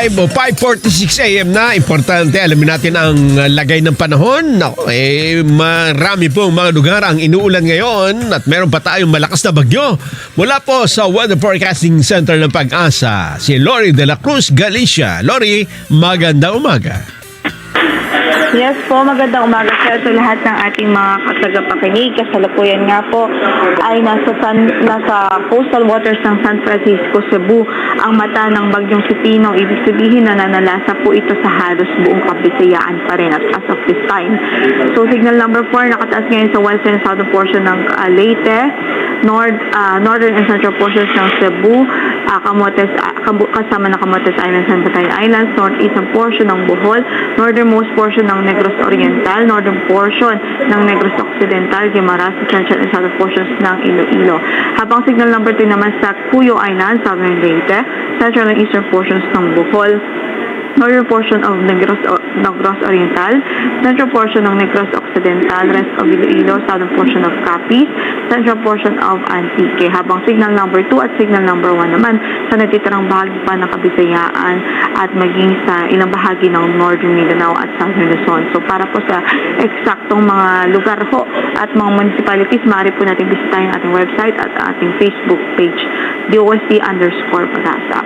5 o 5.46 a.m. na. Importante, alamin natin ang lagay ng panahon. Nako, eh, marami pong mga lugar ang inuulan ngayon at meron pa tayong malakas na bagyo. Mula po sa Weather Forecasting Center ng Pag-asa, si Lori de la Cruz, Galicia. Lori, maganda umaga. Yes po, magandang umaga sir sa lahat ng ating mga kasagapakinig. Kasalukuyan nga po ay nasa, San, nasa coastal waters ng San Francisco, Cebu ang mata ng bagyong Sipino. Ibig sabihin na nanalasa po ito sa halos buong kabisayaan pa rin at as of this time. So signal number 4 nakataas ngayon sa western southern portion ng uh, Leyte, north, uh, northern and central portions ng Cebu, uh, Camotes, uh, kasama ng Camotes Islands and Batay Islands, northeastern portion ng Bohol, northernmost portion ng Negros Oriental, northern portion ng Negros Occidental, Guimaras, central and southern portions ng Iloilo. Habang signal number 2 naman sa Cuyo Island, southern Leyte, central and eastern portions ng Bohol, northern portion of Negros, Negros Oriental, central portion ng Negros Occidental, rest of Iloilo, southern portion of Capiz, central portion of Antique. Habang signal number 2 at signal number 1 naman sa natitirang bahagi pa ng Kabisayaan at maging sa ilang bahagi ng Northern Mindanao at Southern Luzon. So para po sa eksaktong mga lugar ho at mga municipalities, maaari po natin bisitahin ating website at ating Facebook page, DOST underscore pag-asa.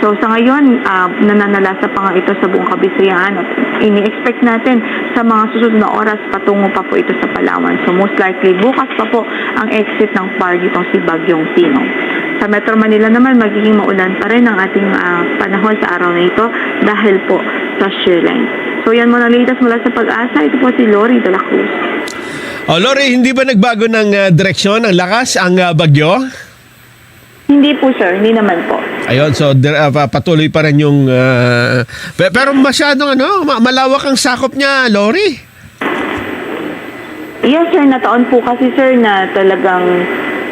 So sa ngayon, uh, nananalasa pa nga ito sa buong Kabisayaan at ini-expect natin sa mga susunod na oras patungo pa po ito sa Palawan. So most likely bukas pa po ang exit ng PAR ditong si Bagyong Tino. Sa Metro Manila naman, magiging maulan pa rin ang ating ah, panahon sa araw na ito dahil po sa shear line. So yan muna latest mula sa pag-asa. Ito po si Lori de la Cruz. O Lori, hindi ba nagbago ng uh, direksyon, ng lakas, ang uh, bagyo? Hindi po sir, hindi naman po. Ayun, so dir- uh, pa- patuloy pa rin yung... uh, pe- pero masyadong ano, ma- malawak ang sakop niya, Lori. Yes sir, nataon po kasi sir na talagang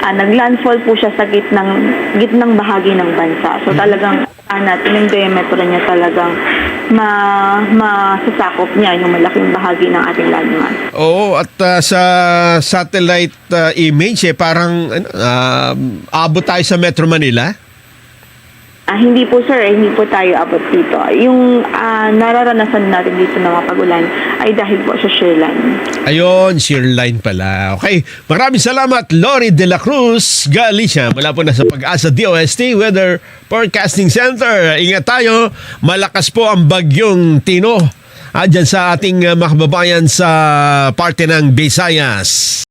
ah, naglandfall po siya sa gitnang, gitnang bahagi ng bansa. So talagang uh, natin yung diameter niya talagang ma, masasakop niya yung malaking bahagi ng ating landmass. Oo, at uh, sa satellite uh, image, eh, parang uh, abot tayo sa Metro Manila. Ah, hindi po sir, eh, hindi po tayo abot dito. Yung ah, nararanasan natin dito na mga pagulan ay dahil po sa shear line. Ayun, shear line pala. Okay, maraming salamat, Lori de la Cruz, Galicia. Mula po na sa Pag-asa DOST Weather Forecasting Center. Ingat tayo, malakas po ang bagyong Tino. Ah, dyan sa ating uh, mga sa parte ng Visayas.